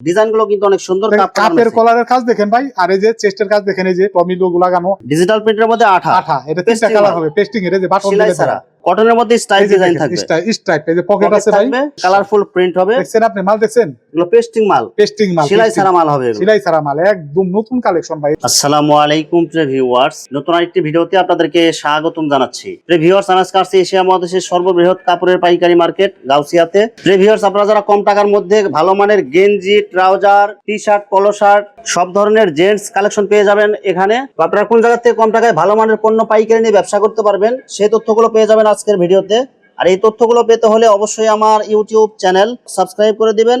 ডিজাইনগুলো কিন্তু অনেক সুন্দর কাপের কলারের কাজ দেখেন ভাই আর এই যে চেস্টের কাজ দেখেন এই যে টমি লোগো লাগানো। ডিজিটাল প্রিন্টের মধ্যে আঠা। আঠা এটা তিনটা কালার হবে পেস্টিং এর যে বাটন সেলাই ছাড়া। কটনের মধ্যে স্টাইল ডিজাইন থাকবে। স্ট্রাইপ এই যে পকেট আছে ভাই। কালারফুল প্রিন্ট হবে। দেখছেন আপনি মাল দেখছেন? এগুলো পেস্টিং মাল। পেস্টিং মাল সেলাই ছাড়া মাল হবে সেলাই ছাড়া মাল একদম নতুন কালেকশন ভাই। আসসালামু আলাইকুম প্রিয় ভিউয়ার্স নতুন আরেকটি ভিডিওতে আপনাদেরকে স্বাগতম জানাচ্ছি। প্রিয় ভিউয়ার্স আমি আজকে এশিয়া মহাদেশের সর্ববৃহৎ কাপড়ের পাইকারি মার্কেট গাউসিয়াতে। প্রিয় ভিউয়ার্স আপনারা যারা কম টাকার মধ্যে ভালো মানের গেঞ্জি trouser T shirt polo shirt সব ধরনের জেন্টস কালেকশন পেয়ে যাবেন এখানে। আপনারা কোন জায়গা থেকে কম টাকায় ভালো মানের পণ্য পাইকারি নিয়ে ব্যবসা করতে পারবেন সেই তথ্যগুলো পেয়ে যাবেন আজকের ভিডিওতে। আর এই তথ্যগুলো পেতে হলে অবশ্যই আমার ইউটিউব চ্যানেল সাবস্ক্রাইব করে দিবেন।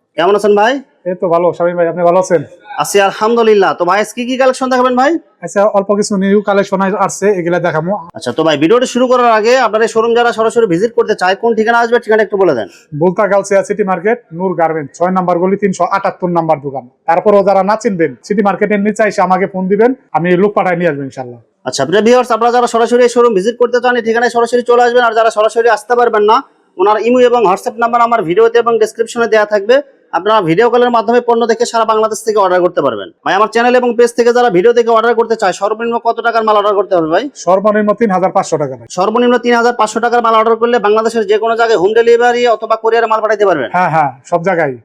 কেমন আছেন ভাই? এই তো ভালো শামিম ভাই আপনি ভালো আছেন? আছি আলহামদুলিল্লাহ। তো ভাই কি কি কালেকশন দেখাবেন ভাই? আচ্ছা অল্প কিছু নিউ কালেকশন আসছে এগুলা দেখাবো আচ্ছা তো ভাই ভিডিওটি শুরু করার আগে আপনার এই শোরুম যারা সরাসরি ভিজিট করতে চায় কোন ঠিকানা আসবে ঠিকানা একটু বলে দেন। Bulta Galsia city market Noor garment ছয় নাম্বার গলি তিনশো আটাত্তর নাম্বার দোকান। তারপরও যারা না চিনবেন সিটি মার্কেটের নিচে এসে আমাকে ফোন দিবেন আমি লোক পাঠায় নিয়ে আসব ইনশাল্লাহ আচ্ছা প্রিয় ভিউয়ার্স আপনারা যারা সরাসরি এই শোরুম ভিজিট করতে চান এই ঠিকানায় সরাসরি চলে আসবেন আর যারা সরাসরি আসতে পারবেন না ওনার ইমো এবং হোয়াটসঅ্যাপ নাম্বার আমার ভিডিওতে এবং ডেসক্রিপশনে দেওয়া থাকবে। আপনারা ভিডিও কলের মাধ্যমে পণ্য দেখে সারা বাংলাদেশ থেকে অর্ডার করতে পারবেন। ভাই আমার চ্যানেল এবং পেজ থেকে যারা ভিডিও দেখে অর্ডার করতে চায় সর্বনিম্ন কত টাকার মাল অর্ডার করতে হবে ভাই? সর্বনিম্ন তিন হাজার পাঁচশো টাকা ভাই। সর্বনিম্ন তিন হাজার পাঁচশো টাকার মাল অর্ডার করলে বাংলাদেশের যে কোনো জায়গায় হোম ডেলিভারি অথবা কোরিয়ার মাল পাঠাতে পারবেন। হ্যাঁ হ্যাঁ সব জায়গায়।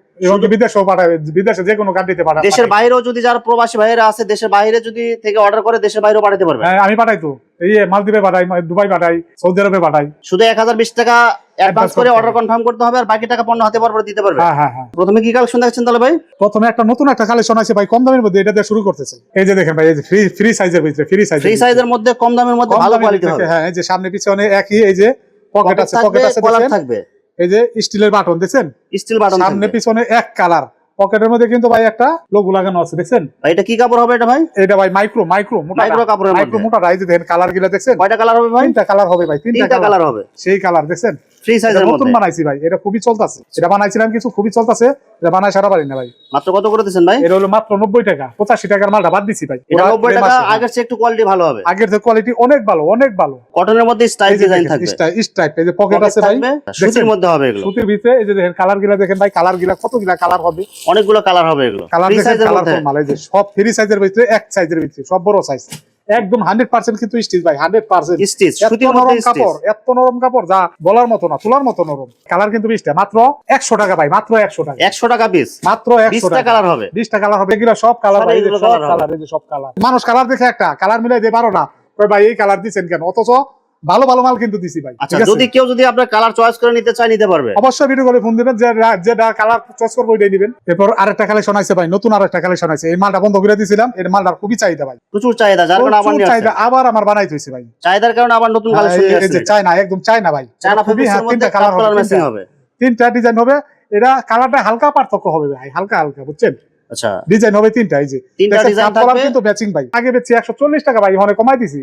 বিদেশেও পাঠাবে বিদেশে যে কোনো গাড়িতে পাঠাবে। দেশের বাইরেও যদি যারা প্রবাসী আছে দেশের বাইরে যদি থেকে অর্ডার করে দেশের বাইরেও পাঠাতে পারবেন। হ্যাঁ আমি পাঠাই তো। এই মালদ্বীপে পাঠাই দুবাই পাঠাই সৌদি আরবে পাঠাই। শুধু এক হাজার বিশ টাকা অ্যাডভান্স করে অর্ডার কনফার্ম করতে হবে আর বাকি টাকা পণ্য হাতে পর দিতে পারবে? হ্যাঁ হ্যাঁ হ্যাঁ। প্রথমে কি কালেকশন তাহলে ভাই? প্রথমে একটা নতুন একটা কালেকশন আছে ভাই কম দামের মধ্যে এটা দিয়ে শুরু করতেছে। এই যে দেখেন ভাই এই যে ফ্রি ফ্রি সাইজের ভিতরে ফ্রি সাইজ ফ্রি সাইজের মধ্যে কম দামের মধ্যে ভালো কোয়ালিটি হবে। হ্যাঁ এই যে সামনে পিছনে একই এই যে পকেট পকেট আছে পকেট আছে দেখেন? থাকবে। এই যে স্টিলের বাটন দেখছেন? স্টিল বাটন সামনে পিছনে এক কালার পকেটের মধ্যে কিন্তু ভাই একটা লোগো লাগানো আছে দেখছেন? ভাই এটা কি কাপড় হবে এটা ভাই? এটা ভাই মাইক্রো মাইক্রো মোটা মাইক্রো কাপড়ের মাইক্রো মোটা রাইজ দেখেন কালারগুলা দেখছেন? কয়টা কালার হবে ভাই? তিনটা কালার হবে ভাই তিনটা কালার হবে। সেই কালার দেখছেন? ফ্রি সাইজের নতুন বানাইছি ভাই এটা খুবই চলতেছে। এটা বানাইছিলাম কিছু খুবই চলতেছে এটা বানাই সারা পারি না ভাই। মাত্র কত করে দিচ্ছেন ভাই? এটা হলো মাত্র নব্বই টাকা পঁচাশি টাকার মালটা বাদ দিছি ভাই। এটা ওরা নব্বই এই টাকা। আগের চেয়ে একটু কোয়ালিটি ভালো হবে। আগের যে কোয়ালিটি অনেক ভালো অনেক ভালো। কটনের মধ্যে স্টাইল ডিজাইন থাকবে। স্ট্রাইপ এই যে পকেট আছে ভাই। সুতির মধ্যে হবে এগুলো। সুতির ভিতরে এই যে দেখেন কালারগুলা দেখেন ভাই কালারগুলা কতগুলা কালার হবে? অনেকগুলো কালার হবে এগুলো। কালার ফ্রি কালার মধ্যে। মাল এই যে সব ফ্রি সাইজের ভিতরে এক সাইজের ভিতরে সব বড় সাইজ একদম হান্ড্রেড পার্সেন্ট কিন্তু স্টিচ ভাই হান্ড্রেড পার্সেন্ট স্টিচ নরম কাপড় এত নরম কাপড় যা বলার মতো না তোলার মতো নরম। কালার কিন্তু বিশটা মাত্র একশো টাকা ভাই মাত্র একশো টাকা। একশো টাকা পিস মাত্র একশো টাকা। কালার হবে। বিশটা কালার হবে এগুলো সব কালার সব ভাই সব। কালার সব কালার মানুষ কালার দেখে একটা কালার মিলাই দিয়ে পারো না। কই ভাই এই কালার দিচ্ছেন কেন? অথচ ভালো ভালো মাল কিন্তু দিছি ভাই আচ্ছা যদি কেউ যদি আপনার কালার চয়েস করে নিতে চায় নিতে পারবে। অবশ্যই ভিডিও করে ফোন দিবেন যে যেটা কালার চয়েস করব ওইটাই দিবেন। এরপর আরেকটা কালেকশন আছে ভাই নতুন আরেকটা কালেকশন আছে। এই মালটা বন্ধ করে দিয়েছিলাম এর মালটার খুবই চাহিদা ভাই। প্রচুর চাহিদা যার কারণে আবার প্রচুর চাহিদা আবার আমার বানাই হয়েছে ভাই। চাহিদার কারণে আবার নতুন কালেকশন নিয়ে এই যে চায়না একদম চায়না ভাই। চায়না খুবই হ্যাঁ, তিনটা কালার ম্যাচিং। হবে তিনটা ডিজাইন হবে এটা কালারটা হালকা পার্থক্য হবে ভাই হালকা হালকা বুঝছেন? আচ্ছা। ডিজাইন হবে তিনটা এই যে। তিনটা ডিজাইন কিন্তু ম্যাচিং ভাই। আগে একশো চল্লিশ টাকা ভাই ওখানে কমাই দিছি।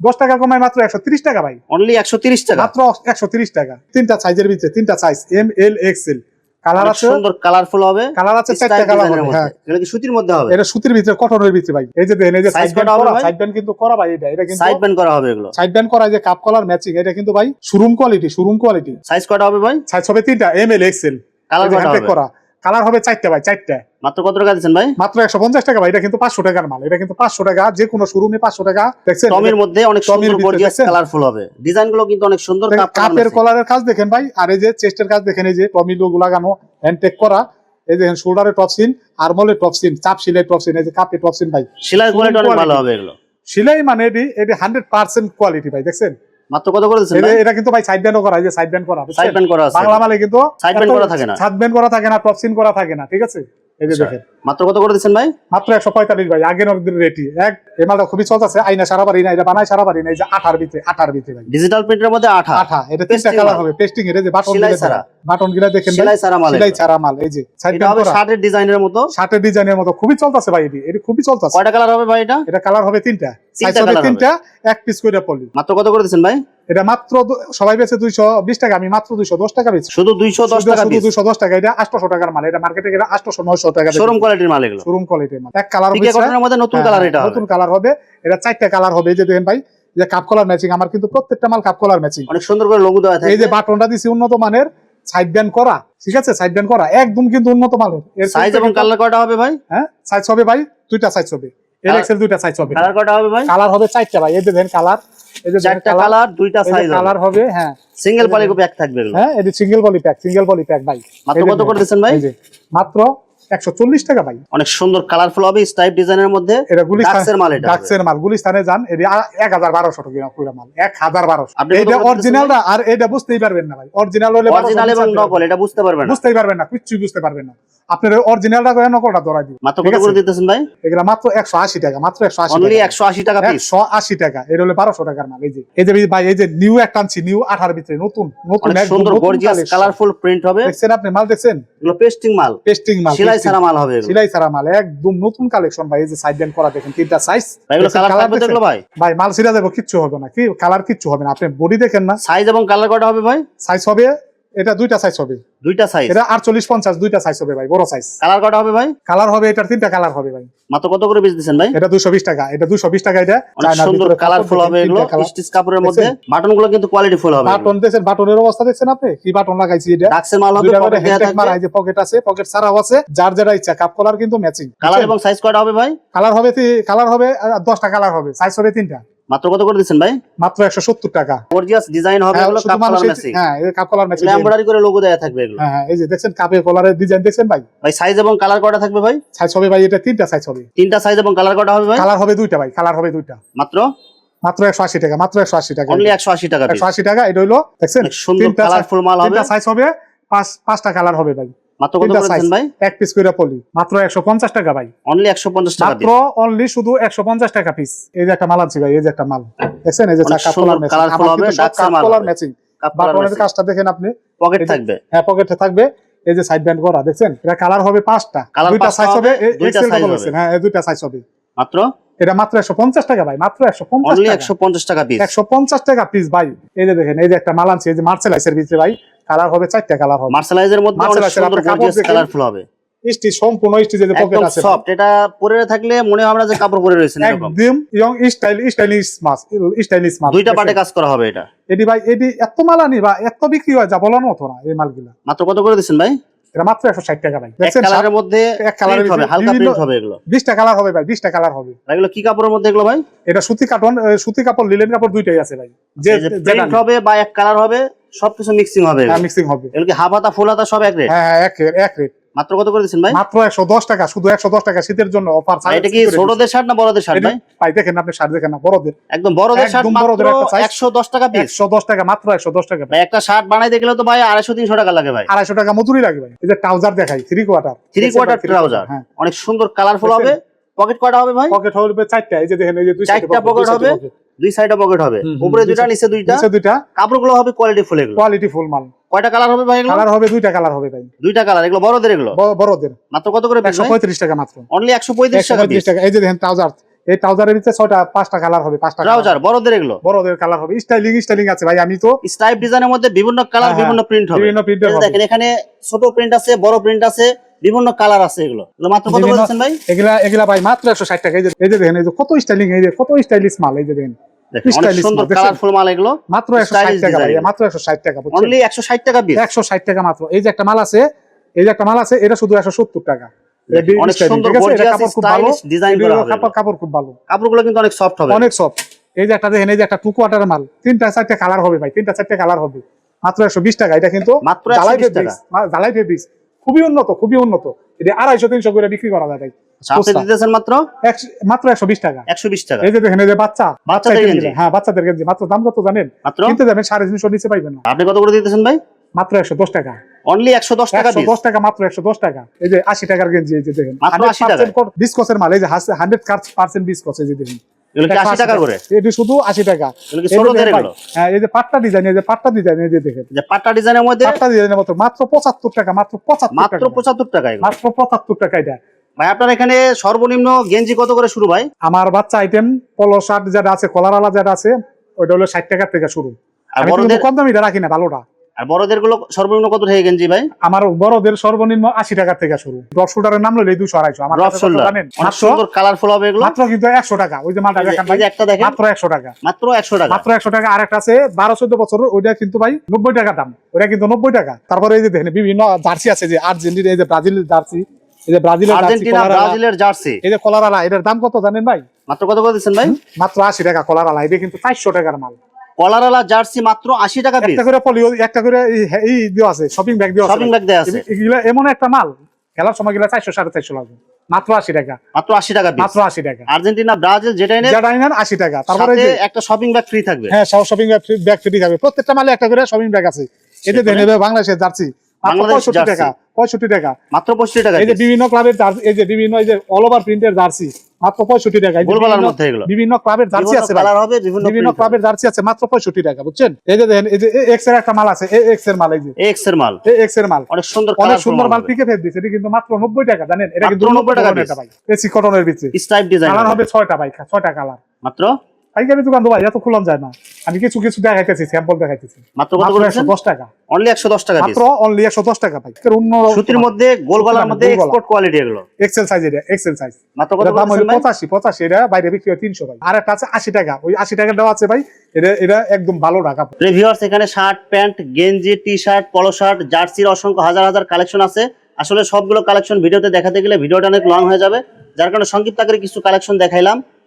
দশ টাকা কমায় মাত্র একশো তিরিশ টাকা ভাই। অনলি একশো তিরিশ টাকা? মাত্র একশো তিরিশ টাকা। তিনটা সাইজের ভিতরে তিনটা size M L XL colour আছে। সুন্দর কালারফুল হবে। কালার আছে চারটা কালার হবে হ্যাঁ। এটা কি সুতির মধ্যে হবে? এটা সুতির ভিতরে কটনের ভিতরে ভাই। এই যে দেখেন এই যে সাইড ব্যান্ড করা সাইড ব্যান্ড কিন্তু করা ভাই এটা। এটা কিন্তু সাইড ব্যান্ড করা হবে এগুলো। সাইড ব্যান্ড করা যে কাপ কলার ম্যাচিং এটা কিন্তু ভাই showroom quality showroom quality size কয়টা হবে ভাই? সাইজ হবে তিনটা এম এল এক্সেল কালার করা। কালার হবে চারটা ভাই চারটা। মাত্র কত টাকা দিচ্ছেন ভাই? মাত্র একশো পঞ্চাশ টাকা ভাই এটা কিন্তু পাঁচশো টাকার মাল এটা কিন্তু পাঁচশো টাকা যে কোনো শোরুমে পাঁচশো টাকা দেখছেন? টমের মধ্যে অনেক সুন্দর গর্জিয়াস কালারফুল হবে। ডিজাইনগুলো কিন্তু অনেক সুন্দর কাপের কলারের কাজ দেখেন ভাই আর এই যে চেস্টের কাজ দেখেন এই যে টমি লোগো লাগানো হ্যান্ড টেক করা এই দেখেন শোল্ডারে টপসিন আরমলে টপসিন চাপ সিলাই টপসিন এই যে কাপে টপসিন ভাই। সেলাই কোয়ালিটি অনেক ভালো হবে এগুলো। সিলাই মানে এটি এটি হান্ড্রেড পার্সেন্ট কোয়ালিটি ভাই দেখছেন? মাত্র কত করে দিচ্ছেন এটা- কিন্তু ভাই সাইড ব্যান্ডও করা যে সাইড ব্যান্ড করা? সাইড ব্যান্ড করা আছে বাংলা মালে কিন্তু সাইড করা থাকে না। সাইড ব্যান্ড করা থাকে না টপসিন করা থাকে না ঠিক আছে এই যে আচ্ছা। দেখেন। মাত্র কত করে দিচ্ছেন ভাই? মাত্র একশো পঁয়তাল্লিশ ভাই আগের অর্ধের রেটি এক এই মালটা খুবই চলতেছে আইনা সারা না এটা বানায় সারা না এই যে আঠার ভিতরে আঠার ভিতরে ভাই। ডিজিটাল প্রিন্টের মধ্যে আঠা। আঠা এটা তিনটা কালার হবে পেস্টিং এর যে বাটন গিলা ছাড়া। বাটন গিলা দেখেন সেলাই ছাড়া মাল সেলাই। ছাড়া মাল এই যে এটা হবে শার্টের ডিজাইনের মতো। শার্টের ডিজাইনের মতো খুবই চলতেছে ভাই এটি এটি খুবই চলতেছে। কয়টা কালার হবে ভাই এটা? এটা কালার হবে তিনটা। সাইজ তিনটা হবে হবে। তিনটা এক পিস করে পলি। মাত্র কত করে দিচ্ছেন ভাই? এটা মাত্র সবাই বেচে দুইশো বিশ টাকা আমি মাত্র দুইশো দশ টাকা বেচি শুধু দুইশো দশ টাকা পিস দুইশো দশ টাকা এটা আটশো টাকার মাল এটা মার্কেটে গেলে আটশো নয়শো টাকা শোরুম কোয়ালিটির মাল এগুলো। শোরুম কোয়ালিটির মাল। এক কালার কটনের মধ্যে নতুন কালার এটা নতুন কালার হবে। এটা চারটা কালার হবে এই যে দেখেন ভাই যে কাপ কলার ম্যাচিং আমার কিন্তু প্রত্যেকটা মাল কাপ কলার ম্যাচিং অনেক সুন্দর করে লোগো দেওয়া এই যে বাটনটা দিছি উন্নত মানের সাইড ব্যান্ড করা ঠিক আছে? সাইড ব্যান্ড করা একদম কিন্তু উন্নত মানের। এর সাইজ এবং কালার কয়টা হবে ভাই? হ্যাঁ সাইজ হবে ভাই দুইটা সাইজ হবে। এক্সেল দুইটা সাইজ হবে। কালার কয়টা হবে ভাই? কালার হবে চারটা ভাই এই যে দেখেন কালার এই যে চারটা কালার দুইটা সাইজ কালার হবে। হ্যাঁ। সিঙ্গেল পলি প্যাক থাকবে হ্যাঁ এটা সিঙ্গেল বলি প্যাক সিঙ্গেল বলি প্যাক ভাই। মাত্র কত করে ভাই? মাত্র একশো চল্লিশ টাকা ভাই। অনেক সুন্দর কালারফুল হবে স্টাইপ ডিজাইনের মধ্যে এটা মাল এটা ডাক্সের মাল গুলিস্তানে যান এটা এক হাজার বারোশো টাকা পুরো মাল এক হাজার বারোশো। আপনি কত এটা করে অরিজিনালটা আর এটা বুঝতেই পারবেন না ভাই। অরিজিনাল হলে অরিজিনাল এবং নকল এটা বুঝতে পারবেন না। বুঝতেই পারবেন না কিচ্ছুই বুঝতে পারবেন না। আপনার অরিজিনালটা করে নকলটা ধরাই দিব। মাত্র কত করে দিতেছেন ভাই? এগুলা মাত্র একশো আশি টাকা মাত্র একশো আশি অনলি টাকা। পিস একশো আশি টাকা এটা হলো বারোশো টাকার মাল। এই যে এই যে ভাই এই যে নিউ একটা আনছি নিউ আঠার ভিতরে নতুন নতুন একদম সুন্দর গর্জিয়াস কালারফুল প্রিন্ট হবে। দেখছেন আপনি মাল দেখছেন? এগুলো পেস্টিং মাল। পেস্টিং মাল সেলাই মাল হবে সিলাই ছাড়া মাল একদম নতুন কালেকশন ভাই এই যে সাইড ব্যান্ড করা দেখেন তিনটা সাইজ ভাই এগুলো কালার থাকবে এগুলো ভাই? ভাই মাল সিরা যাব কিচ্ছু হবে না কি কালার কিচ্ছু হবে না। আপনি বডি দেখেন না। সাইজ এবং কালার কয়টা হবে ভাই? সাইজ হবে এটা দুইটা সাইজ হবে। দুইটা সাইজ এটা আটচল্লিশ পঞ্চাশ দুইটা সাইজ হবে ভাই বড় সাইজ কালার কয়টা হবে ভাই? কালার হবে এটার তিনটা কালার হবে ভাই। মাত্র কত করে পিস দিচ্ছেন ভাই? এটা দুশো বিশ টাকা এটা দুশো বিশ টাকা এটা সুন্দর কালারফুল হবে এগুলো স্টিচ কাপড়ের মধ্যে। বাটনগুলো কিন্তু কোয়ালিটি ফুল হবে। বাটন দেখছেন বাটনের অবস্থা দেখছেন আপনি? কি বাটন লাগাইছি এটা? ডাক্সের মাল হবে পকেট মারা থাকবে। এই যে পকেট আছে পকেট ছাড়াও আছে যার যেটা ইচ্ছা কাপ কলার কিন্তু ম্যাচিং কালার এবং সাইজ কয়টা হবে ভাই? কালার হবে কালার হবে আহ, দশটা কালার হবে সাইজ হবে তিনটা। মাত্র কত করে দিচ্ছেন ভাই? মাত্র একশো সত্তর টাকা। গর্জিয়াস ডিজাইন হবে এগুলো কাপ কালার মানুষের- ম্যাচিং হ্যাঁ এই কাপ কলার ম্যাচিং এমব্রয়ডারি করে লোগো দেওয়া থাকবে এগুলো। হ্যাঁ হ্যাঁ এই যে দেখছেন কাপের কলারের ডিজাইন দেখছেন ভাই? ভাই সাইজ এবং কালার কয়টা থাকবে ভাই? সাইজ হবে ভাই এটা তিনটা সাইজ হবে। তিনটা সাইজ এবং কালার কয়টা হবে ভাই? কালার হবে দুইটা ভাই কালার হবে দুইটা। মাত্র? মাত্র একশো আশি টাকা মাত্র একশো আশি টাকা। অনলি একশো আশি টাকা piece। একশো আশি টাকা এটা হইল দেখছেন? সুন্দর কালারফুল মাল হবে। তিনটা সাইজ হবে পাঁচ পাঁচটা কালার হবে ভাই। মাত্র কত ভাই? এক পিস পলি। মাত্র টাকা ভাই। অনলি একশো পঞ্চাশ টাকা মাত্র অনলি শুধু একশো পঞ্চাশ টাকা পিস এই যে একটা মাল আনছি ভাই এই যে একটা মাল। দেখছেন? এই যে অনেক কলার ম্যাচিং colourful হবে, আমার মাল কলার ম্যাচিং বাটনের কাজটা দেখেন আপনি পকেট থাকবে। হ্যাঁ পকেটে থাকবে। এই যে সাইড ব্যান্ড করা দেখছেন? এটা কালার হবে পাঁচটা। দুইটা সাইজ হবে এক্সেল হ্যাঁ দুইটা সাইজ হবে। মাত্র? এটা মাত্র একশো পঞ্চাশ টাকা ভাই মাত্র একশো পঞ্চাশ একশো পঞ্চাশ টাকা পিস একশো পঞ্চাশ টাকা পিস ভাই এই যে দেখেন এই যে একটা মাল আনছি এই যে মার্সেলাইসের ভিতরে ভাই কালার হবে চারটা কালার হবে। মার্শালাইজের মধ্যে। কালারফুল হবে। স্টিচ সম্পূর্ণ স্টিচ যে পকেট আছে। সফট এটা পরে থাকলে মনে হবে না যে কাপড় পরে রয়েছে একদম ইয়ং স্টাইল স্টাইলিশ মাছ স্টাইলিশ মাল দুইটা কাজ করা হবে এটা। এটি ভাই এটি এত মাল আনি বা এত বিক্রি হয় যা বলার মতো না এই মালগুলা। মাত্র কত করে দিচ্ছেন ভাই? এটা মাত্র একশো ষাট টাকা ভাই। দেখছেন কালারের মধ্যে এক কালার হবে হালকা প্রিন্ট হবে এগুলো। বিশটা কালার হবে ভাই বিশটা কালার হবে। এগুলো কি কাপড়ের মধ্যে এগুলো ভাই? এটা সুতি কাটন সুতি কাপড় লিলেন কাপড় দুইটাই আছে ভাই। যে প্রিন্ট হবে বা এক কালার হবে সবকিছু মিক্সিং হবে। মিক্সিং হবে। এগুলো কি হাফ হাতা ফুল হাতা সব এক রেট হ্যাঁ হ্যাঁ, এক রেট এক রেট মাত্র কত করে দিচ্ছেন ভাই? মাত্র একশো দশ টাকা শুধু একশো দশ টাকা শীতের জন্য অফার আর এটা কি ছোটদের শার্ট না বড়দের শার্ট ভাই? ভাই দেখেন আপনি শার্ট দেখেন না বড়দের। একদম বড়দের শার্ট মাত্র বড়দের একটা size। একশো দশ টাকা পিস একশো দশ টাকা মাত্র একশো দশ টাকা ভাই একটা শার্ট বানাইতে গেলে তো ভাই আড়াইশো তিনশো টাকা লাগে ভাই। আড়াইশো টাকা মজুরি লাগে ভাই। এই যে ট্রাউজার দেখাই three quarter three quarter trouser হ্যাঁ। অনেক সুন্দর কালারফুল হবে। পকেট কয়টা হবে ভাই? পকেট হবে চারটা এই যে দেখেন এই যে দুই চারটা pocket হবে? দুই সাইডে পকেট হবে। উপরে দুইটা নিচে দুইটা। নিচে দুইটা। কাপড়গুলো হবে কোয়ালিটি ফুল এগুলো। কোয়ালিটি ফুল মাল। কয়টা কালার হবে ভাই কালার হবে দুইটা কালার হবে ভাই। দুইটা কালার এগুলো বড়দের এগুলো? বড়দের। মাত্র কত করে একশো পঁয়ত্রিশ টাকা মাত্র। অনলি একশো পঁয়ত্রিশ একশো টাকা পঁয়ত্রিশ টাকা। এই যে দেখেন ট্রাউজার এই ট্রাউজারের ভিতরে ছয়টা পাঁচটা কালার হবে পাঁচটা ট্রাউজার বড়দের এগুলো? বড়দের কালার হবে। স্টাইলিং স্টাইলিং আছে ভাই আমি তো স্ট্রাইপ ডিজাইনের মধ্যে বিভিন্ন কালার হ্যাঁ, বিভিন্ন প্রিন্ট হবে। বিভিন্ন যে হবে। দেখেন এখানে ছোট প্রিন্ট আছে বড় প্রিন্ট আছে। বিভিন্ন কালার আছে এগুলো। মাত্র কত বলছেন ভাই? এগুলা এগুলা ভাই মাত্র একশো ষাট টাকা। এই যে এই যে দেখেন এই যে কত স্টাইলিং এই যে কত স্টাইলিশ মাল এই যে দেখেন। মাত্র একশো ষাট টাকা ষাট টাকা মাত্র। এই যে একটা মাল আছে এই যে একটা মাল আছে এটা শুধু একশো সত্তর টাকা। এটা দেখেন, অনেক styling, সুন্দর ঠিক আছে? এটা gorgeous কাপড় খুব ভালো। কাপড়গুলো কিন্তু অনেক সফট হবে। অনেক সব এই যে একটা দেখেন এই যে একটা টু কোয়ার্টার মাল তিনটা চারটে কালার হবে ভাই তিনটা চারটে কালার হবে। মাত্র একশো বিশ টাকা এটা কিন্তু মাত্র জালাই 120 ফেব্রিক্স জালাই ফেব্রিক্স খুবই উন্নত খুবই উন্নত। এটা আড়াইশো তিনশো করে বিক্রি করা যায় আচ্ছা। দিতেছেন মাত্র? একশো- মাত্র একশো বিশ টাকা। একশো বিশ টাকা। এই যে দেখেন এই যে বাচ্চা। বাচ্চাদের হ্যাঁ বাচ্চাদের গেঞ্জি। মাত্র দাম কত জানেন? মাত্র? কিনতে যাবেন সাড়ে তিনশো নিচে পাইবেন না। আপনি কত করে দিতেছেন ভাই? মাত্র একশো দশ টাকা। অনলি একশো দশ টাকা দশ টাকা মাত্র একশো দশ টাকা। এই যে আশি টাকার গেঞ্জি এই যে দেখেন। মাত্র 80 টাকায়? বিস্কসের মাল এই যে হান্ড্রেড পার্সেন্ট বিস্কস এই যে দেখেন। টাকা করে? এটি শুধু টাকা। ছোটদের এগুলো হ্যাঁ এই যে পাট্টা ডিজাইন এই যে পাট্টা ডিজাইন এই যে দেখেন। যে পাট্টা ডিজাইনের মধ্যে? পাট্টা ডিজাইনের মতো মাত্র পঁচাত্তর টাকা মাত্র মাত্র টাকা মাত্র পঁচাত্তর টাকা এটা। ভাই আপনার এখানে সর্বনিম্ন গেঞ্জি কত করে শুরু ভাই? আমার বাচ্চা আইটেম পলো শার্ট যেটা আছে কলারওয়ালা যেটা আছে ওইটা হলো ষাট টাকা থেকে শুরু। আমি কম দামিটা রাখি না ভালোটা। আর বড়দেরগুলো সর্বনিম্ন কত থেকে গেঞ্জি ভাই? আমার বড়দের সর্বনিম্ন আশি টাকা থেকে শুরু। ড্রপ শুটারের নাম লইলে দুশো আড়াইশো। আমার ড্রপ জানেন? সুন্দর কালারফুল হবে এগুলো। মাত্র কিন্তু একশো টাকা। ওই যে মালটা দেখেন ভাই একটা দেখেন। মাত্র একশো টাকা। মাত্র একশো টাকা। মাত্র একশো টাকা। আরেকটা আছে বারো চোদ্দ বছর ওইটা কিন্তু ভাই নব্বই টাকা দাম। ওটা কিন্তু নব্বই টাকা। তারপরে এই যে দেখেন বিভিন্ন জার্সি আছে যে আর্জেন্টিনা এই যে ব্রাজিলের জার্সি এই যে ব্রাজিলের আর্জেন্টিনা ব্রাজিলের জার্সি। এই যে কলার আলা এটার দাম কত জানেন ভাই? মাত্র কত করে দিচ্ছেন ভাই? মাত্র আশি টাকা কলার আলা এটা কিন্তু চারশো টাকার মাল। কলারালা জার্সি মাত্র আশি টাকা পিস একটা করে পলিও একটা করে এই- আছে শপিং ব্যাগ আছে। শপিং ব্যাগ আছে। এগুলো এমন একটা মাল খেলার সময় গেলে লাগবে। মাত্র আশি টাকা। মাত্র আশি টাকা মাত্র আশি টাকা। আর্জেন্টিনা ব্রাজিল যেটা টাকা। তারপরে একটা শপিং ব্যাগ ফ্রি থাকবে। হ্যাঁ সব শপিং ব্যাগ ফ্রি থাকবে। প্রত্যেকটা মালে একটা করে শপিং ব্যাগ আছে। এতে জার্সি মাত্র। টাকা মাত্র টাকা এই যে বিভিন্ন ক্লাবের এই যে বিভিন্ন এই যে অল ওভার প্রিন্টের জার্সি মাত্র পঁয়ষট্টি টাকা বিভিন্ন- ক্লাবের জার্সি আছে বিভিন্ন ক্লাবের জার্সি আছে মাত্র পঁয়ষট্টি টাকা বুঝছেন? এই যে দেখেন এই যে এক্সের একটা মাল আছে এক্সের মাল এই যে। এক্সের মাল। এক্সের মাল। অনেক সুন্দর অনেক সুন্দর মাল। পিকে ফের দিচ্ছে এটা কিন্তু মাত্র নব্বই টাকা জানেন? এটা কিন্তু 90 নব্বই টাকা ভাই। এসি কটনের ভিতরে স্ট্রাইপ ডিজাইন কালার হবে। ছয়টা ভাই ছয়টা কালার মাত্র? পাইকারি দোকান তো ভাই এত খুলন যায় না। আমি কিছু কিছু দেখাইতেছি স্যাম্পল দেখাইতেছি। মাত্র কত একশো দশ টাকা। অনলি একশো দশ টাকা মাত্র অনলি একশো দশ টাকা ভাই। এর অন্য সুতির মধ্যে গোল গলার মধ্যে এক্সপোর্ট কোয়ালিটি এগুলো। এক্সেল সাইজ এটা এক্সেল সাইজ মাত্র কত দাম হলো বলছেন ভাই? পঁচাশি পঁচাশি এটা বাইরে বিক্রি হয় তিনশো ভাই। আর একটা আছে আশি টাকা। ওই আশি টাকা দেওয়া আছে ভাই এটা এটা একদম ভালো টাকা প্রিভিউয়ার্স এখানে শার্ট প্যান্ট গেঞ্জি টি শার্ট পলো শার্ট জার্সির অসংখ্য হাজার হাজার কালেকশন আছে। আসলে সবগুলো কালেকশন ভিডিওতে দেখাতে গেলে ভিডিওটা অনেক লং হয়ে যাবে। যার কারণে সংক্ষিপ্ত আকারে কিছু কালেকশন দেখাইলাম।